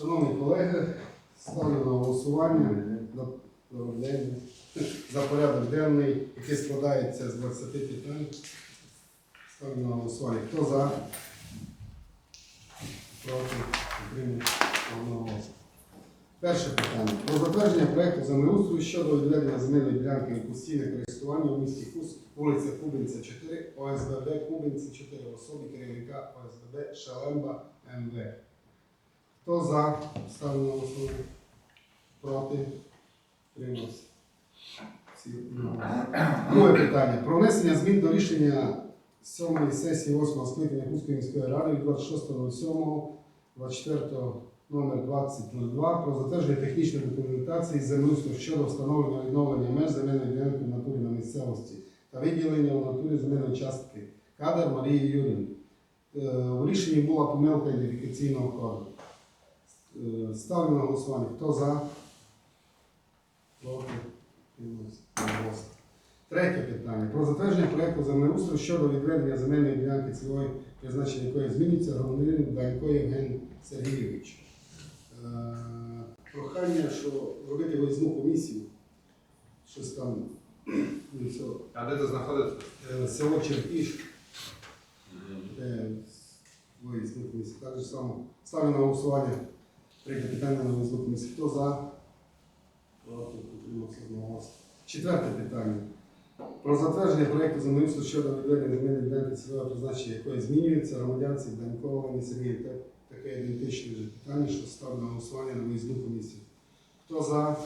Шановні колеги, ставлю на голосування за, порядок денний, який складається з 20 питань. Ставлю на голосування. Хто за? Проти? Одноголосно. Перше питання. Про затвердження проекту землеустрою щодо відведення земельної ділянки у постійне користування у місті Кус, вулиця Кубинця 4, ОСББ Кубинця 4, особі керівника ОСББ Шалемба МВ. Хто за? Ставлю на голосування. Проти? Тримався. Друге питання. Про внесення змін до рішення сьомої сесії 8 скликання Кузької міської ради від 26.07 24 номер 2002 про затвердження технічної документації землеустрою щодо встановлення відновлення меж земельної ділянки в натурі на місцевості та виділення у натурі земельної частки кадр Марії Юрін. У рішенні була помилка ідентифікаційного коду. Е, Ставлю на голосування. Хто за? Проти? Третє питання. Про затвердження проекту землеустрою щодо відведення земельної ділянки цільової призначення якої змінюється громадянин Данько Євген Сергійович. Е, Прохання, що робити виїзну комісію. Щось там ну, А де це знаходиться? е, село Черкіш, виїзну комісію. Так же само ставлю на голосування третє питання на комісію. Хто за? Четверте питання. Про затвердження проєкту землеустрою щодо відведення земельної ділянки цільового призначення якої змінюється громадянці Данькова Олені Сергій. Та- Таке ідентичне питання, що ставлю на голосування на виїзну комісію. Хто за?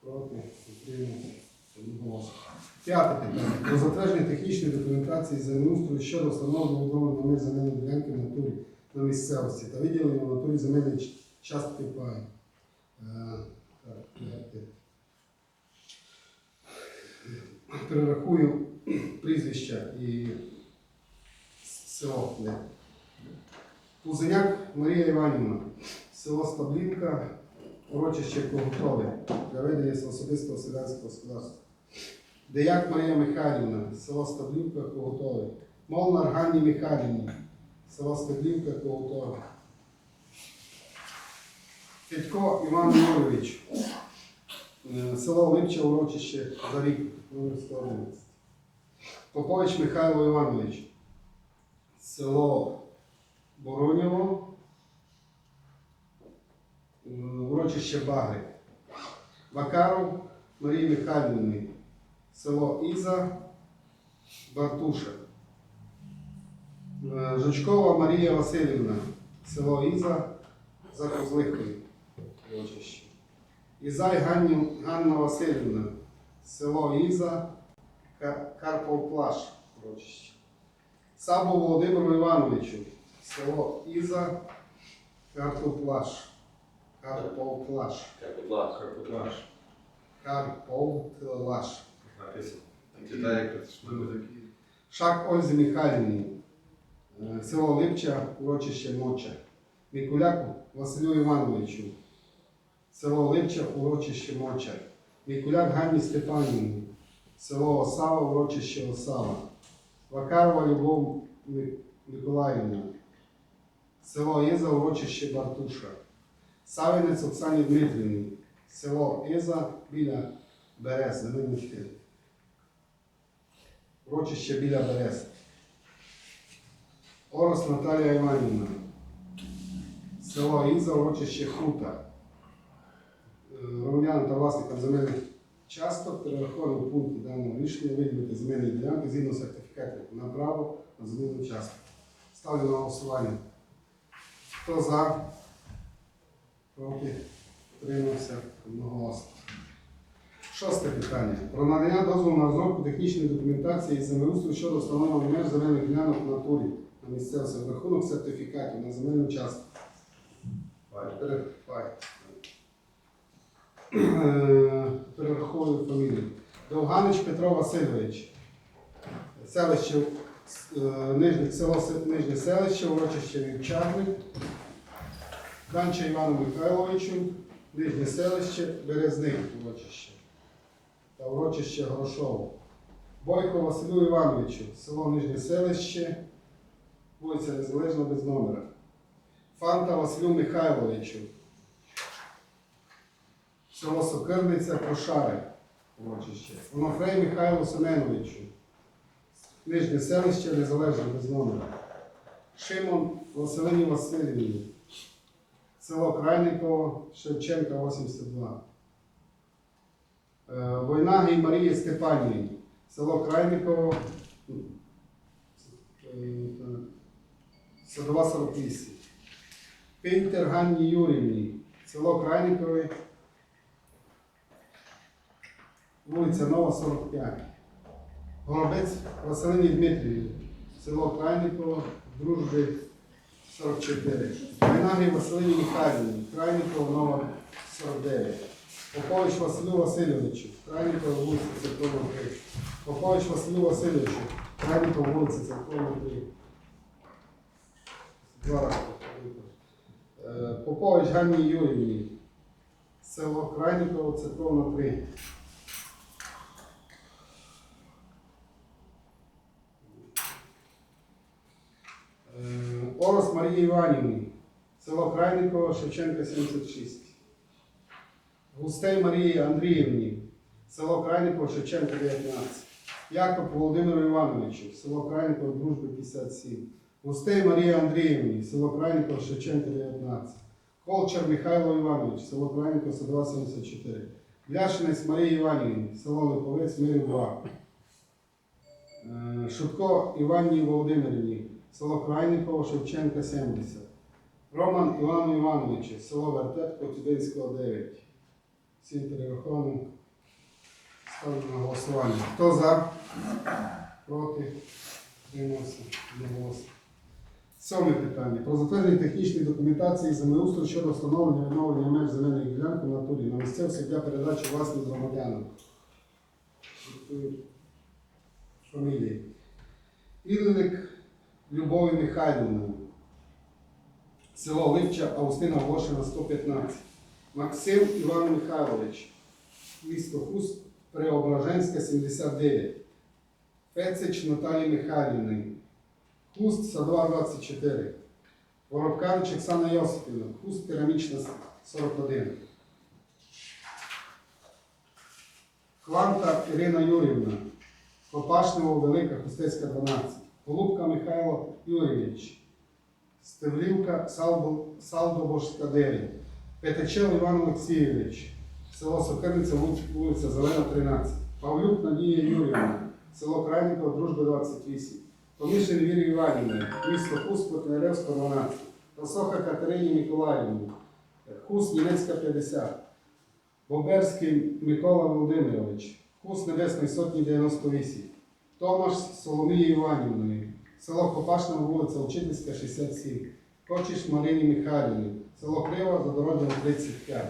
Проти? Одноголосно. П'яте питання. Про затвердження технічної документації землеустрою щодо встановлення відновлення меж земельної ділянки в натурі на місцевості та виділення в натурі земельної частки паю. Е. Перерахую прізвища і село. Пузеняк Марія Іванівна, село Стаблінка, урочище Коготове для ведення особистого селянського господарства. Деяк Марія Михайлівна, село Стаблівка, Коготове. Молнар Ганні Михайлівні, село Стаблівка, Коготове. Федько Іван Юрійович, е, село Липче, урочище Зарік, номер 111. Попович Михайло Іванович, село Боронєво, е, урочище Багри. Вакаров Марії Михайлівни, село Іза, Бартуша. Е, Жучкова Марія Васильівна, село Іза, за Урочище. Ізай Ганні- Ганна Васильівна, село Іза, Кар- Карпов Плаш, урочище. Сабу Володимиру Івановичу, село Іза, Карпов Плаш. Карпов Плаш. Карпов Плаш. Шак Ользі Михайлівні, е, село Липча, урочище Моча. Мікуляку Василю Івановичу, село Липча, урочище Моча. Мікуляк Ганні Степанівні, село Осава, урочище Осава. Вакарова Любов Ми- Миколаївна, село Іза, урочище Бартуша. Савинець Оксані Дмитрівні, село Іза біля Берез, Зелений Урочище біля Берез. Орос Наталія Іванівна. Село Іза, урочище Хута. Громадянам та власникам земельних часток перерахований в пункті даного рішення виділити земельні ділянки згідно сертифікатів на право на земельну частку. Ставлю на голосування. Хто за? Проти? Утримався? Одноголосно. Шосте питання. Про надання дозволу на розробку технічної документації із землеустрою щодо встановлення меж земельних ділянок в натурі на місцевості в рахунок сертифікатів на земельну частку. Пере- Фай. Е, Перераховую фамілію. Довганич Петро Васильович. Селище е, Нижнє, село Нижнє селище, урочище Вівчарник. Данча Івану Михайловичу, Нижнє селище, Березник урочище та урочище Грошово. Бойко Василю Івановичу, село Нижнє селище, вулиця Незалежна без номера. Фанта Василю Михайловичу. Село Сокирниця Кошари. Урочище. Онофрей Михайлу Семеновичу. Нижнє селище Незалежне без номера. Шимон Василині Васильівні. Село Крайниково, Шевченка 82. Е, Войнагій Марії Степанівні. Село Крайниково. е, Садова 48. Пінтер Ганні Юрівні. Село Крайникове. Вулиця Нова 45. Горобець Василині Дмитрівні. Село Крайниково, Дружби 44. Майнагій Василині Михайлівні. Крайниково, Нова 49. Попович Василю Васильовичу. Крайниково, вулиця Церковна 3. Попович Василю Васильовичу. Крайниково, вулиця Церковна 3. Два рази. Е, Попович Ганні Юрівні. Село Крайниково, Церковна 3. Е, Марії Іванівні, село Крайниково, Шевченка 76. Густей Марії Андріївні, село Крайниково, Шевченка 19. Якоб Володимиру Івановичу, село Крайниково, Дружби 57. Густей Марії Андріївні, село Крайниково, Шевченка 19. Колчар Михайло Іванович, село Крайниково, Садова 74. Ляшинець Марії Іванівні, село Липовець, Мирів 2. Е, Шутко Іванні Володимирівні, село Крайниково, Шевченка 70. Роман Івану Івановичу, село Вертеп, Коцюбинського 9. Всім перерахованим ставлю на голосування. Хто за? Проти? Тримався? Одноголосно. Сьоме питання. Про затвердження технічної документації землеустрою щодо встановлення відновлення меж земельної ділянки в натурі на місцевості для передачі власних громадянам. Фамілії. Іллик Любові Михайлівна. Село Липча, Аустина Волошина, 115. Максим Іван Михайлович. Місто Хуст, Преображенська, 79. Пецич Наталії Михайлівни. Хуст, Садова, 24. Воробкавич Оксана Йосипівна. Хуст, Керамічна, 41. Хванта Ірина Юрівна. Попашнево Велика Хустецька 12. Голубка Михайло Юрійович. Стевлівка Салдо- Салдобошська 9. Петечев Іван Олексійович. Село Сокирниця, вулиця- Зелена 13. Павлюк Надія Юрівна. Село Крайникова, Дружба 28. Комишин Вірі Іванівна. Місто Хуст, Котняревська 12. Росоха Катерині Миколаївні. Хуст Німецька 50. Боберський Микола Володимирович. Хуст Небесної Сотні 98. Томаш Соломії Іванівної. Село Копашна, вулиця Учительська, 67. Кочіш Марині Михайлівні. Село Крива, Задорожня, 35.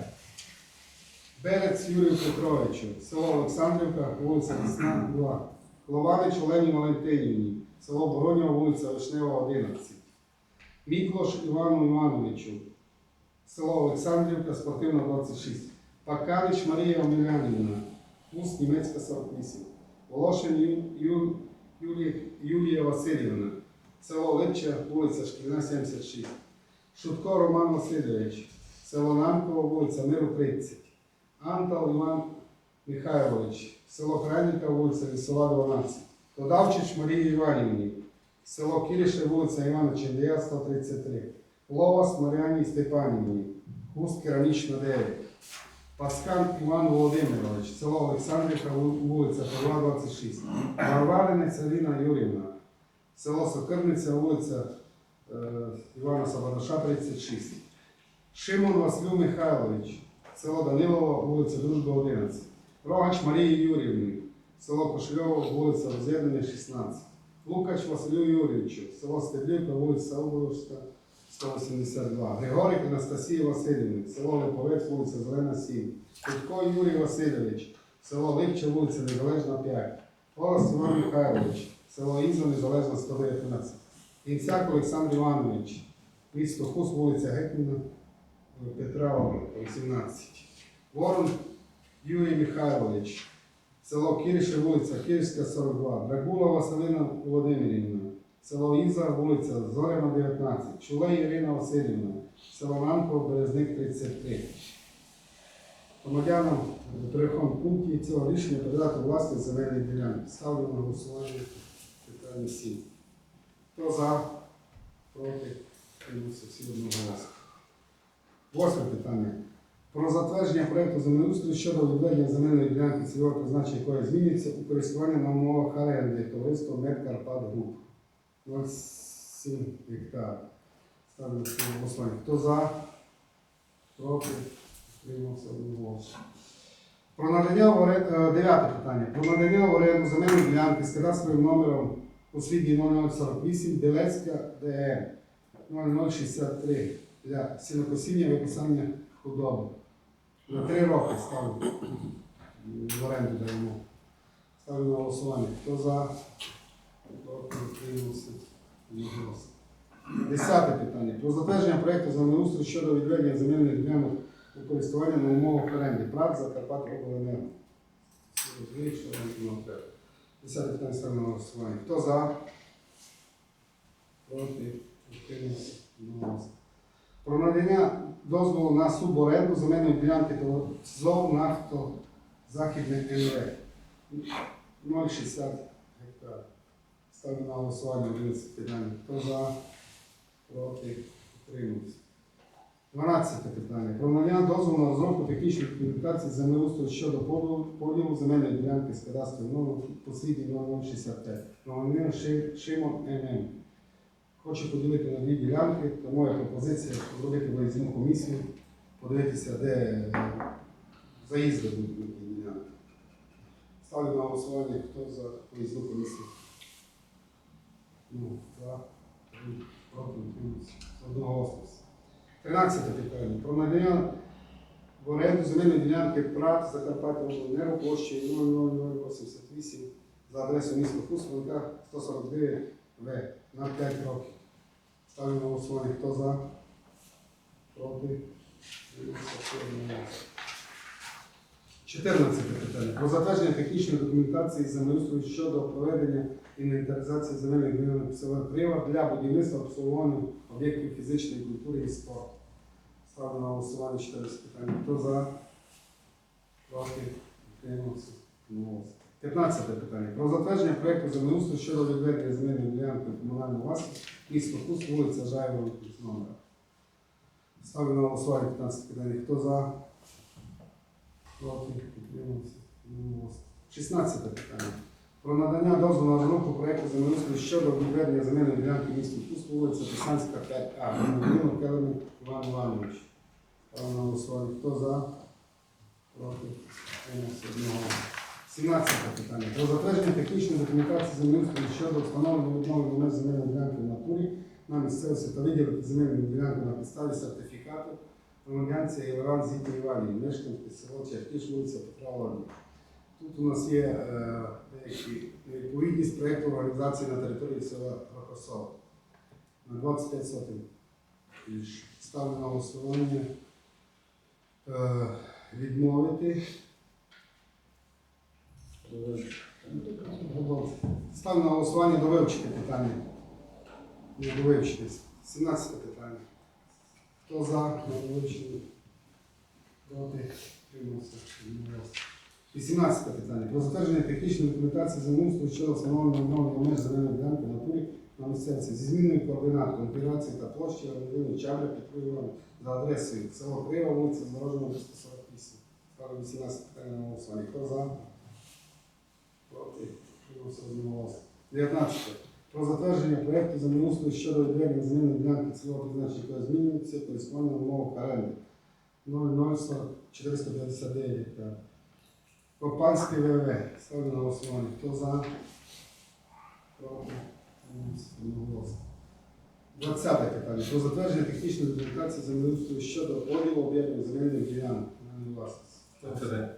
Берець Юрію Петровичу. Село Олександрівка, вулиця Лісна, 2. Хлованич Олені Валентинівні. Село Боронєва, вулиця Вишнева, 11. Міклош Івану Івановичу. Село Олександрівка, спортивна 26. Паканич Марія Омелянівна. Пуст Німецька 48. Волошин Ю, Ю, Юлі, Юлія Васильівна. Село Липча, вулиця Шкільна, 76. Шутко Роман Васильович. Село Намково, вулиця Миру 30. Антал Іван Михайлович. Село Крайника, вулиця Лісова, 12. Додавчич Марії Іванівні. Село Кіріше, вулиця Івана Чендія, 133. Ловас Мар'яні Степанівні. Хуст Керамічна 9. Паскан Іван Володимирович, село Олександрівка, вулиця Павла 26. Варваринець Аліна Юрівна, село Сокирниця, вулиця е, Івана Сабадаша, 36. Шимон Василю Михайлович, село Данилово, вулиця Дружба 11. Рогач Марії Юрівни, село Кошельово, вулиця Роз'єднання, 16. Лукач Василю Юрійовичу, село Стеблівка, вулиця Оболовська, 182. Григорик Анастасія Васильівна, село Липовець, вулиця Зелена 7. Кутко Юрій Васильович, село Липче, вулиця Незалежна 5. Орос Іван Михайлович, село Ізо, Незалежна 119. Інцяк Олександр Іванович, місто Хус, вулиця Гетмана, Петра Орлика, 18. Ворон Юрій Михайлович, село Кіріше, вулиця Київська, 42. Драгула Василина Володимирівна, село Іза, вулиця Зоряна, 19, Чулей Ірина Васильівна, село Ранко, Березник 33. Громадянам в перехом пункті цього рішення передати власність земельної ділянки. Ставлю на голосування питання 7. Хто за? Проти? Всі одноголосно. Восьме питання. Про затвердження проекту землеустрою щодо відведення земельної ділянки цільового призначення якої змінюється у користування на умовах оренди товариство Медкарпат Груп. 0,7 гектар. Ставлю на голосування. Хто за? Проти? Утримався одноголосно. Про надання в оренду, дев'яте питання. Про надання в оренду земельної ділянки з кадастровим номером сліді 0048 Білецька ДР 0063 для сінокосіння виписання худоби. На три роки ставлю в оренду даємо. Ставлю на голосування. Хто за? Десяте питання. Про затвердження проекту землеустрою щодо відведення земельних ділянок у користування на умовах оренди. Прак Закарпат Обленерго. Десяте питання ставлю на голосування. Хто за? Проти? Утримався. Одноголосно. Про надання дозволу на суборенду земельної ділянки ТОЗОВ «Нафто Західне НВ» 0,60 гектар. Ставлю на голосування 11 питання. Хто за? Проти? Утримався. 12 питання. Про надання дозволу на розробку технічної документації землеустрою щодо поділу, земельної ділянки з кадастрою номер послідній 0065. Громадянин Ши- Шимон НМ. Хочу поділити на дві ділянки, то моя пропозиція зробити виїзну комісію, подивитися, де заїзди будуть на ділянки. Ставлю на голосування, хто за виїзну комісію. Ну, за, проти. Одноголосно. 13 питання. Про надання в оренду земельної ділянки ПРАТ Закарпаття Обленерго площею 00088 за адресою міста Фусманка 149 В на 5 років. Ставлю на голосування. Хто за? Проти? Все одноголосно. 14 питання. Про затвердження технічної документації землеустрою щодо проведення інвентаризації земельних ділянок села Крива для будівництва обслуговування об'єктів фізичної культури і спорту. Ставлю на голосування 14 питання. Хто за? Проти? Утримався? Одноголосно. 15 питання. Про затвердження проєкту землеустрою щодо відведення земельної ділянки в комунальну власність місто Кус, вулиця Жаєва, номер. Ставлю на голосування 15 питання. Хто за? Проти? Утримався? 16 питання. Про надання дозволу на розробку проєкту землеустрою щодо відведення земельної ділянки місті Кус, вулиця Писанська, 5А. Громадянину Келену Іван Іванович. Ставлю на голосування. Хто за? Проти? Утримався? Одноголосно. 17 питання. Про затвердження технічної документації землеустрою щодо встановлення відновлення меж земельної ділянки в натурі на місцевості та виділити земельну ділянку на підставі сертифікату громадянці Євран Зіті Іванії, мешканки село Черкіш, вулиця Петра Орлика. Тут у нас є е, деякі невідповідність проєкту організації на території села Рокосово на 25 сотень. Ставлю на голосування е, відмовити. Ставлю на голосування до вивчити питання. Не до вивчити. 17 питання. Хто за на вивчення? Проти? Тримався. Відмовився. 18 питання. Про затвердження технічної документації землеустрою щодо встановлення відновлення меж земельної ділянки в натурі на місцевці зі зміною координат конфігурації та площі родини Чабля Петру за адресою село Крива, вулиця Здорожна, 348. Ставлю 18 питання на голосування. Хто за? Проти? Тримався одноголосно. 19. Про затвердження проєкту землеустрою щодо відведення земельної ділянки цільового призначення, якої змінюється користування в умовах оренди 00459 гектар. Попанське ВВ. Ставлю на голосування. Хто за? Проти? Тримався одноголосно. 20 питання. Про затвердження технічної документації землеустрою щодо поділу об'єктів земельних ділянок власність. Це де?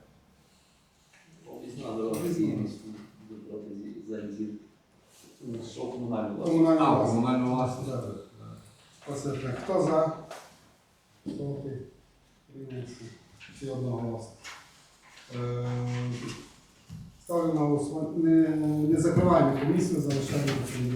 Об'їзна дорога з Єврійську проти Залізів. Що комунальну власність. Комунальна власність. комунальну власність. Да. так. хто за? Проти? Прийняться. Всі одноголосно. Е, Ставлю на голосування. Не, не закриваємо комісію, залишаємо на цьому